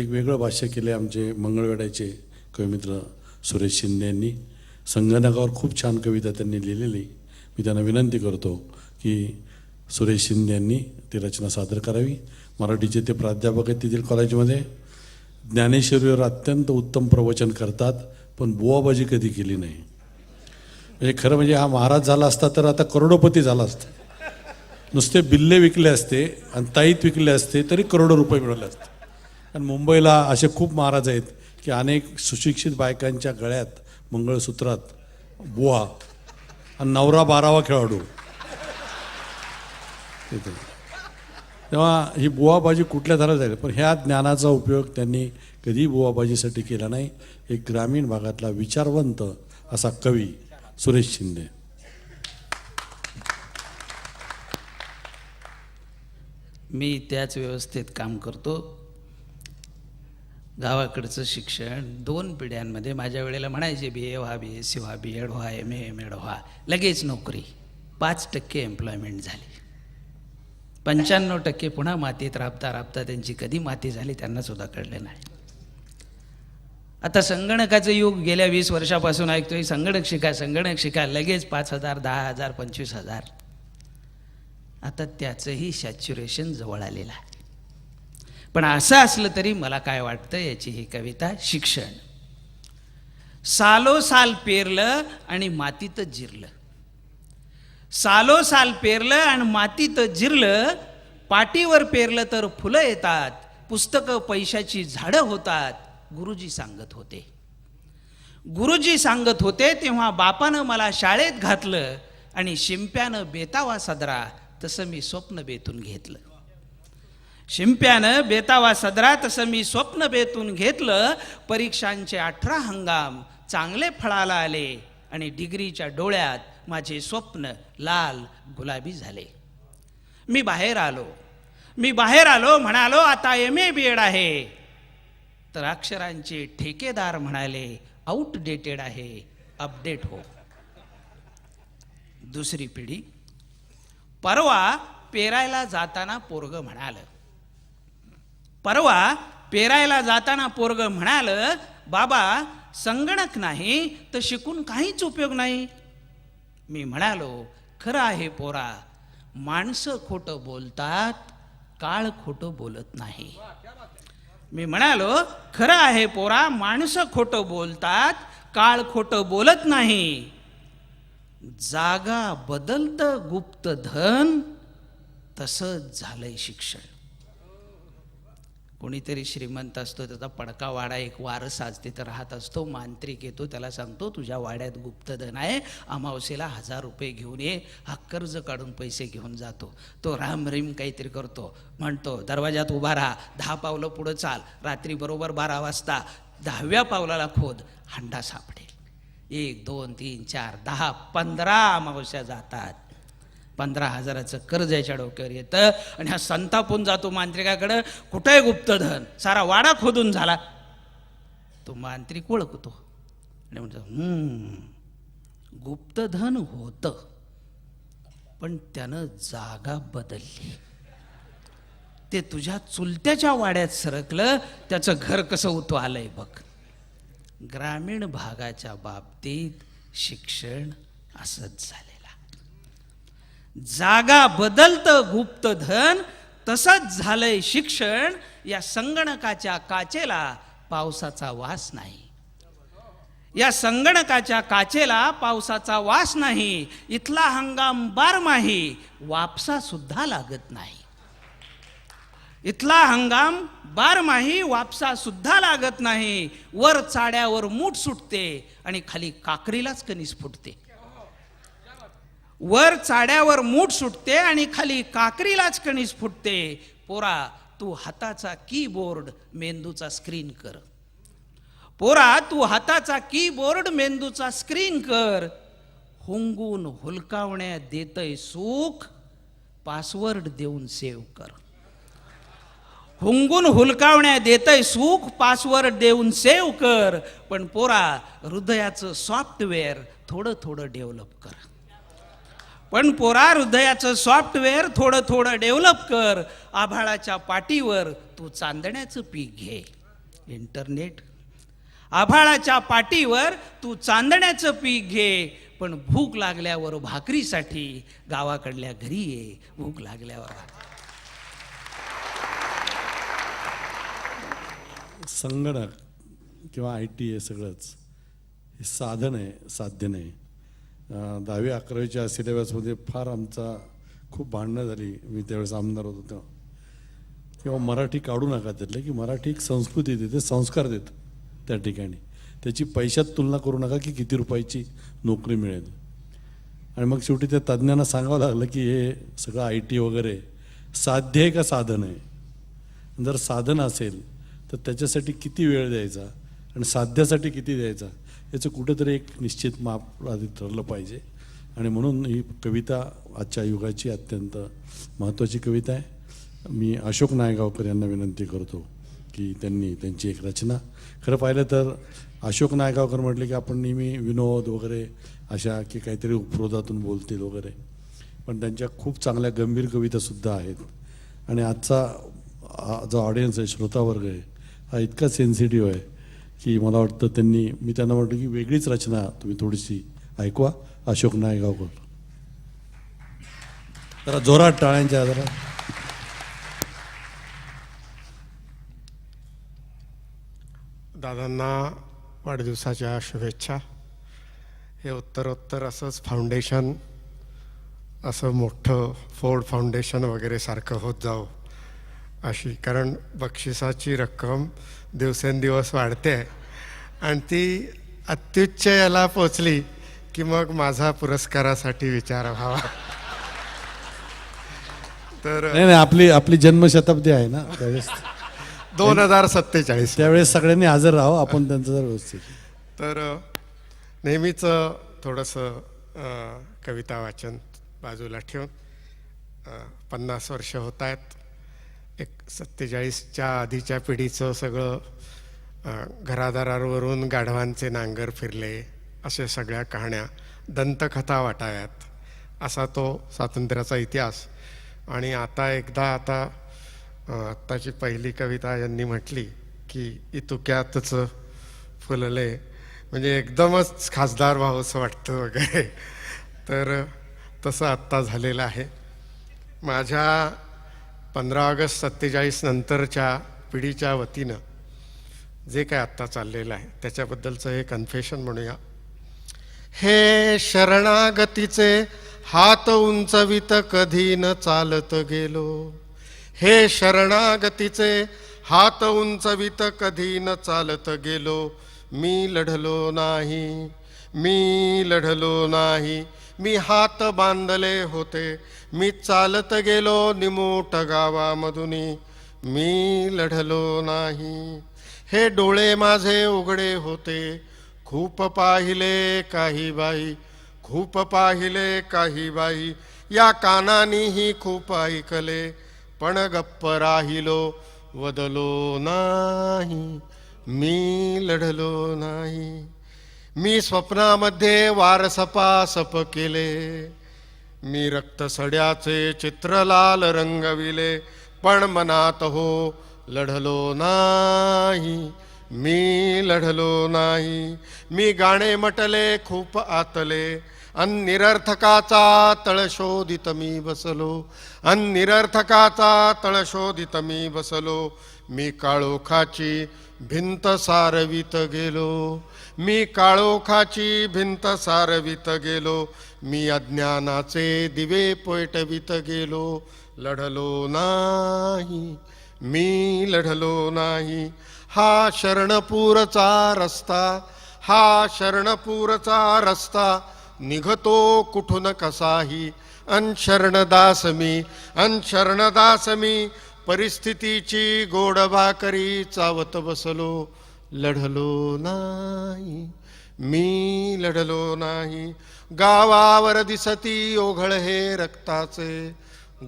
एक वेगळं भाष्य केले आमचे मंगळवेड्याचे कविमित्र सुरेश शिंदे यांनी. संगणकावर खूप छान कविता त्यांनी लिहिलेली. मी त्यांना विनंती करतो की सुरेश शिंदे यांनी ती रचना सादर करावी. मराठीचे ते प्राध्यापक आहेत तिथील कॉलेजमध्ये. ज्ञानेश्वरीवर अत्यंत उत्तम प्रवचन करतात पण बुवाबाजी कधी केली नाही. म्हणजे खरं म्हणजे हा महाराज झाला असता तर आता करोडोपती झाला असता. नुसते बिल्ले विकले असते आणि ताईत विकले असते तरी करोडो रुपये मिळवले असते. कारण मुंबईला असे खूप महाराज आहेत की अनेक सुशिक्षित बायकांच्या गळ्यात मंगळसूत्रात बुवा आणि नवरा बारावा खेळाडू. तिथे. तेव्हा ही बुवाबाजी कुठल्या धरात जाईल पण ह्या ज्ञानाचा उपयोग त्यांनी कधी बुवाबाजीसाठी केला नाही. एक ग्रामीण भागातला विचारवंत असा कवी सुरेश शिंदे. मी त्याच व्यवस्थेत काम करतो. गावाकडचं शिक्षण दोन पिढ्यांमध्ये माझ्या वेळेला म्हणायचे बी ए व्हा बी एस सी व्हा बी एड व्हा एम ए एम एड व्हा. लगेच नोकरी. पाच टक्के एम्प्लॉयमेंट झाली. पंच्याण्णव टक्के पुन्हा मातीत राबता राबता त्यांची कधी माती झाली त्यांनासुद्धा कळले नाही. आता संगणकाचं युग गेल्या वीस वर्षापासून ऐकतोय संगणक शिका संगणक शिका लगेच पाच हजार दहा हजार पंचवीस हजार. आता त्याचंही सॅच्युरेशन जवळ आलेलं आहे. पण असं असलं तरी मला काय वाटतं याची ही कविता शिक्षण. सालो साल पेरलं आणि मातीतच जिरलं. सालो साल पेरलं आणि मातीत जिरलं पाटीवर पेरलं तर फुलं येतात पुस्तकं पैशाची झाडं होतात गुरुजी सांगत होते. गुरुजी सांगत होते तेव्हा बापानं मला शाळेत घातलं आणि शिंप्यानं बेतावा सदरा तसं मी स्वप्न बेतून घेतलं. शिंप्यानं बेतावा सदरा तसं मी स्वप्न बेतून घेतलं परीक्षांचे अठरा हंगाम चांगले फळाला आले आणि डिग्रीच्या डोळ्यात माझे स्वप्न लाल गुलाबी झाले. मी बाहेर आलो. मी बाहेर आलो म्हणालो आता एम ए बी एड आहे. तर अक्षरांचे ठेकेदार म्हणाले आउटडेटेड आहे. अपडेट हो. दुसरी पिढी परवा पेरायला जाताना पोरग म्हणालं परवा पेरायला जाताना पोरग म्हणाल बाबा संगणक नाही तर शिकून काहीच उपयोग नाही. मी म्हणालो खरं आहे पोरा माणसं खोटं बोलतात काळ खोटं बोलत नाही. मी म्हणालो खरं आहे पोरा माणसं खोटं बोलतात काळ खोटं बोलत नाही. जागा बदलतं गुप्त धन तसंच झालंय शिक्षण. कोणीतरी श्रीमंत असतो त्याचा पडका वाडा एक वारसाच तिथं राहत असतो. मांत्रिक येतो त्याला सांगतो तुझ्या वाड्यात गुप्तधन आहे अमावस्येला हजार रुपये घेऊन ये हा कर्ज काढून पैसे घेऊन जातो. तो राम रीम काहीतरी करतो. म्हणतो दरवाजात उभा राहा दहा पावलं पुढं चाल रात्री बरोबर बारा वाजता दहाव्या पावलाला खोद हंडा सापडेल. एक दोन तीन चार दहा पंधरा अमावस्या जातात. पंधरा हजाराचं कर्ज याच्या डोक्यावर येतं. आणि हा संतापून जातो मांत्रिकाकडं. कुठं आहे गुप्तधन? सारा वाडा खोदून झाला. तो मांत्रिक ओळखतो. आणि म्हणतो गुप्तधन होतं. पण त्यानं जागा बदलली. ते तुझ्या चुलत्याच्या वाड्यात सरकलं. त्याचं घर कसं होतं आलंय बघ. ग्रामीण भागाच्या बाबतीत शिक्षण असंच झालं. जागा बदलतं गुप्तधन तसंच झालंय शिक्षण या संगणकाच्या काचेला पावसाचा वास नाही. या संगणकाच्या काचेला पावसाचा वास नाही इथला हंगाम बारमाही वापसा सुद्धा लागत नाही. इथला हंगाम बारमाही वापसा सुद्धा लागत नाही वर चाड्यावर मूठ सुटते आणि खाली काकरीलाच कणीस फुटते. वर चाड्यावर मूठ सुटते आणि खाली काकरीलाच कणीस फुटते. पोरा तू हाताचा कीबोर्ड मेंदूचा स्क्रीन कर. पोरा तू हाताचा कीबोर्ड मेंदूचा स्क्रीन कर. हुंगून हुलकावण्या देतय सुख पासवर्ड देऊन सेव्ह कर. हुंगून हुलकावण्या देतय सुख पासवर्ड देऊन सेव्ह कर. पण पोरा हृदयाचं सॉफ्टवेअर थोडं थोडं डेव्हलप कर. पण पोरा हृदयाचं सॉफ्टवेअर थोडं थोडं डेव्हलप कर आभाळाच्या पाठीवर तू चांदण्याचं पीक घे. इंटरनेट आभाळाच्या पाठीवर तू चांदण्याचं पीक घे पण भूक लागल्यावर भाकरीसाठी गावाकडल्या घरी ये भूक लागल्यावर संगणक किंवा आय टी हे सगळंच हे साधन आहे साध्य नाही. दहावी अकरावीच्या सिलेबसमध्ये फार आमचा खूप भांडणं झाली. मी त्यावेळेस आमदार होतो तेव्हा किंवा मराठी काढू नका त्यातलं की मराठी एक संस्कृती देते संस्कार देत त्या ठिकाणी. त्याची पैशात तुलना करू नका की किती रुपयाची नोकरी मिळेल. आणि मग शेवटी त्या तज्ज्ञांना सांगावं लागलं की हे सगळं आय टी वगैरे साध्य आहे का साधन आहे? जर साधन असेल तर त्याच्यासाठी किती वेळ द्यायचा? आणि साध्यासाठी किती द्यायचा? याचं कुठेतरी एक निश्चित माप आधी ठरलं पाहिजे. आणि म्हणून ही कविता आजच्या युगाची अत्यंत महत्त्वाची कविता आहे. मी अशोक नायगावकर यांना विनंती करतो की त्यांनी त्यांची एक रचना. खरं पाहिलं तर अशोक नायगावकर म्हटले की आपण नेहमी विनोद वगैरे अशा की काहीतरी उपरोधातून बोलतील वगैरे. पण त्यांच्या खूप चांगल्या गंभीर कवितासुद्धा आहेत. आणि आजचा जो ऑडियन्स आहे श्रोतावर्ग आहे हा इतका सेन्सिटिव्ह आहे. की मला वाटतं त्यांनी मी त्यांना म्हटलं की वेगळीच रचना तुम्ही थोडीशी ऐकवा. अशोक नायगावकर. जरा जोरात टाळ्यांच्या जरा दादांना वाढदिवसाच्या शुभेच्छा. हे उत्तरोत्तर असंच फाउंडेशन असं मोठं फोर्ड फाउंडेशन वगैरे सारखं होत जावं. अशी कारण बक्षिसाची रक्कम दिवसेंदिवस वाढते. आणि ती अत्युच्च याला पोचली की मग माझा पुरस्कारासाठी विचार व्हावा. तर नाही नाही आपली आपली जन्मशताब्दी आहे ना त्यावेळेस. दोन हजार सत्तेचाळीस. त्यावेळेस सगळ्यांनी हजर राहावं आपण त्यांचं जर व्यवस्थित. तर नेहमीच थोडंसं कविता वाचन बाजूला ठेवून पन्नास वर्ष होत आहेत. एक सत्तेचाळीसच्या आधीच्या पिढीचं सगळं घरादारावरून गाढवांचे नांगर फिरले अशा सगळ्या कहाण्या दंतकथा वाटाव्यात. असा तो स्वातंत्र्याचा इतिहास. आणि आता एकदा आता आत्ताची पहिली कविता यांनी म्हटली की इतुक्यातच फुलले. म्हणजे एकदमच खासदार व्हावंसं वाटतं वगैरे. तर तसं आत्ता झालेलं आहे. माझ्या पंधरा ऑगस्ट सत्तेचाळीस नंतरच्या पिढीच्या वतीनं जे काय आत्ता चाललेलं आहे त्याच्याबद्दलचं हे कन्फेशन म्हणूया. हे शरणागतीचे हात उंचवित कधी न चालत गेलो. हे शरणागतीचे हात उंचवित कधी न चालत गेलो. मी लढलो नाही मी लढलो नाही मी हात बांधले होते. मी चालत गेलो निमोट गावामधुनी. मी लढलो नाही. हे डोळे माझे उघडे होते. खूप पाहिले काही बाई खूप पाहिले काही बाई. या कानानीही खूप ऐकले पण गप्प राहिलो वदलो नाही. मी लढलो नाही. मी स्वप्नामध्ये वारसपासप केले. मी रक्तसड्याचे चित्र लाल रंगविले. पण मनात हो लढलो नाही. मी लढलो नाही. मी गाणे म्हटले खूप आतले. अन निरर्थकाचा तळ शोधित मी बसलो. अन निरर्थकाचा तळ शोधित मी बसलो. मी काळोखाची भिंत सारवित गेलो. मी काळोखाची भिंत सारवित गेलो. मी अज्ञानाचे दिवे पेटवित गेलो. लढलो नाही. मी लढलो नाही. हा शरणपूरचा रस्ता हा शरणपूरचा रस्ता निघतो कुठून कसाही. अनशरणदास मी अन शरणदास मी परिस्थितीची गोडबाकरी चावत बसलो लढलो नाही. मी लढलो नाही. गावावर दिसती ओघळ हे रक्ताचे.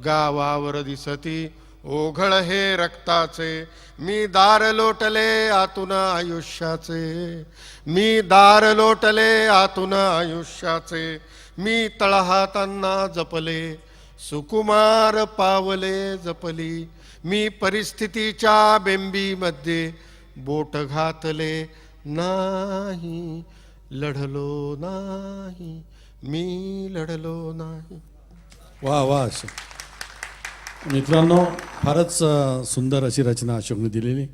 गावावर दिसती ओघळ हे रक्ताचे. मी दार लोटले आतून आयुष्याचे. मी दार लोटले आतून आयुष्याचे. मी तळहातांना जपले सुकुमार पावले जपली. मी परिस्थितीच्या बेंबीमध्ये बोट घातले नाही लढलो नाही मी लढलो नाही. वा वा अशोक मित्रांनो फारच सुंदर अशी रचना अशोकने दिलेली.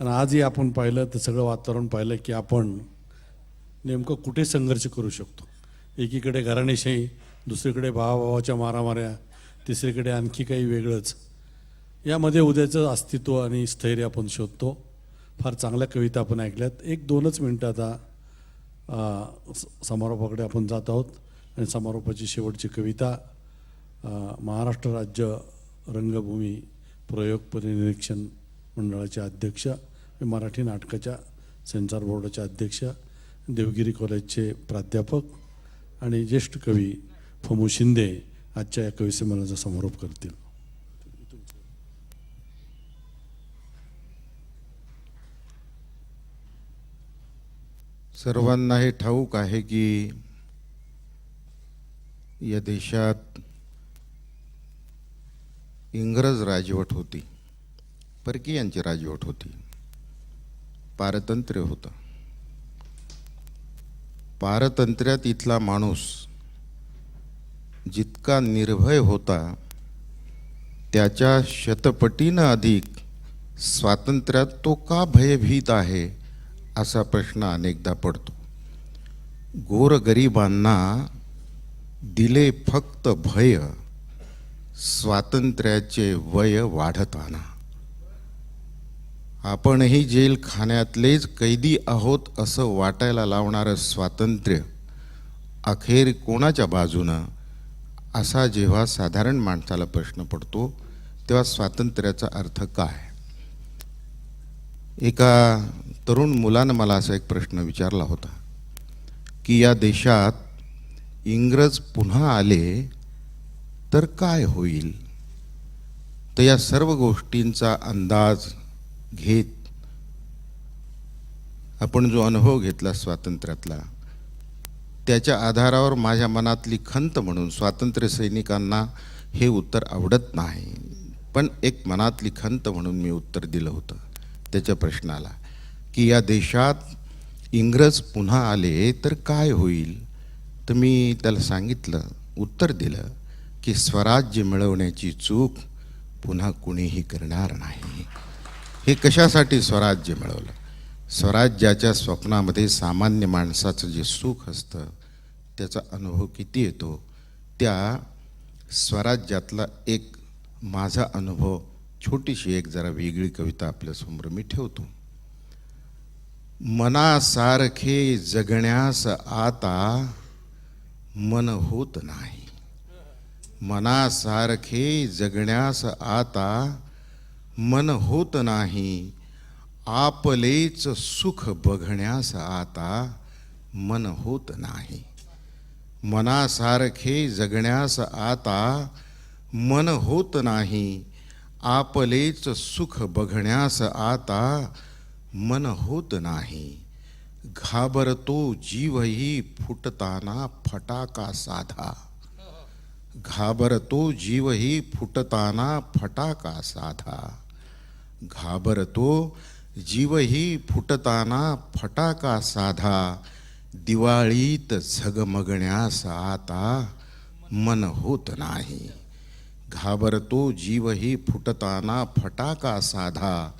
आणि आजही आपण पाहिलं तर सगळं वातावरण पाहिलं की आपण नेमकं कुठे संघर्ष करू शकतो? एकीकडे घराणेशाही दुसरीकडे भावाभावाच्या मारामाऱ्या तिसरीकडे आणखी काही वेगळंच. यामध्ये उद्याचं अस्तित्व आणि स्थैर्य आपण शोधतो. फार चांगल्या कविता आपण ऐकल्यात. एक दोनच मिनटं आता स- समारोपाकडे आपण जात आहोत. आणि समारोपाची शेवटची कविता महाराष्ट्र राज्य रंगभूमी प्रयोग परिनिरीक्षण मंडळाचे अध्यक्ष मराठी नाटकाच्या सेन्सॉर बोर्डाचे अध्यक्ष देवगिरी कॉलेजचे प्राध्यापक आणि ज्येष्ठ कवी फमू शिंदे आजच्या या कविसंमेलनाचा समारोप करतील. सर्वांना हे ठाऊक आहे की या देशात इंग्रज राजवट होती परकीयांची राजवट होती पारतंत्र्य होतं. पारतंत्र्यात इथला माणूस जितका निर्भय होता त्याच्या शतपटीनं अधिक स्वातंत्र्यात तो का भयभीत आहे? असा प्रश्न अनेकदा पडतो. गोरगरिबांना दिले फक्त भय स्वातंत्र्याचे वय वाढताना आपणही जेल खाण्यातलेच कैदी आहोत असं वाटायला लावणारं स्वातंत्र्य अखेर कोणाच्या बाजूनं? असा जेव्हा साधारण माणसाला प्रश्न पडतो तेव्हा स्वातंत्र्याचा अर्थ काय? एका तरुण मुलानं मला असा एक प्रश्न विचारला होता की या देशात इंग्रज पुन्हा आले तर काय होईल? तर या सर्व गोष्टींचा अंदाज घेत आपण जो अनुभव घेतला स्वातंत्र्यातला त्याच्या आधारावर माझ्या मनातली खंत म्हणून स्वातंत्र्य सैनिकांना हे उत्तर आवडत नाही. पण एक मनातली खंत म्हणून मी उत्तर दिलं होतं. त्याच्या प्रश्नाला की या देशात इंग्रज पुन्हा आले तर काय होईल? तर मी त्याला सांगितलं उत्तर दिलं की स्वराज्य मिळवण्याची चूक पुन्हा कुणीही करणार नाही. हे कशासाठी स्वराज्य मिळवलं? स्वराज्याच्या स्वप्नामध्ये सामान्य माणसाचं जे सुख असतं त्याचा अनुभव किती येतो? त्या स्वराज्यातला एक माझा अनुभव छोटीशी एक जरा वेगळी कविता आपल्यासमोर मी ठेवतो. मनासारखे जगण्यास आता मन होत नाही. मनासारखे जगण्यास आता मन होत नाही. आपलेच सुख बघण्यास आता मन होत नाही. मनासारखे जगण्यास आता मन होत नाही. आपलेच सुख बघण्यास आता मन होत नाही. घाबरतो जीवही फुटताना फटाका साधा. घाबरतो जीवही फुटताना फटाका साधा. घाबरतो जीवही फुटताना फटाका साधा. दिवाळीत झगमगण्यास आता मन होत नाही. घाबरतो जीवही फुटताना फटाका साधा.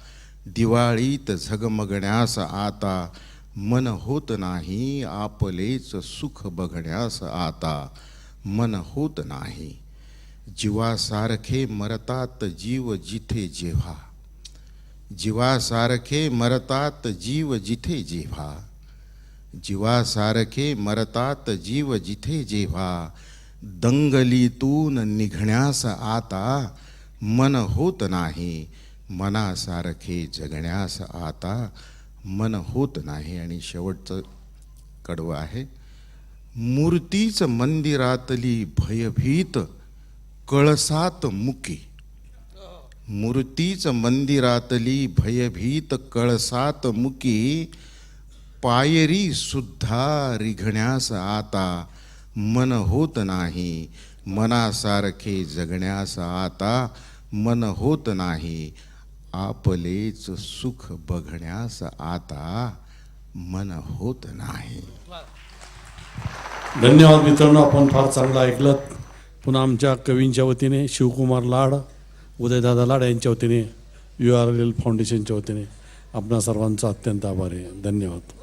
दिवाळीत झगमगण्यास आता मन होत नाही आपलेच सुख बघण्यास आता मन होत नाही. जीवासारखे मरतात जीव जिथे जेव्हा. जीवासारखे मरतात जीव जिथे जेव्हा. जीवासारखे मरतात जीव जिथे जेव्हा. दंगलीतून निघण्यास आता मन होत नाही. मनासारखे जगण्यास आता मन होत नाही. आणि शेवटचं कडवं आहे. मूर्तीच मंदिरातली भयभीत कळसात मुकी. मूर्तीच मंदिरातली भयभीत कळसात मुकी. पायरी सुद्धा रिघण्यास आता मन होत नाही मनासारखे जगण्यास आता मन होत नाही आपलेच सुख बघण्यास आता मन होत नाही. धन्यवाद मित्रांनो आपण फार चांगलं ऐकलं पुन्हा आमच्या कवींच्या वतीने शिवकुमार लाड उदयदादा लाड यांच्या वतीने यू आर एल फाउंडेशनच्या वतीने आपणा सर्वांचा अत्यंत आभार आहे. धन्यवाद.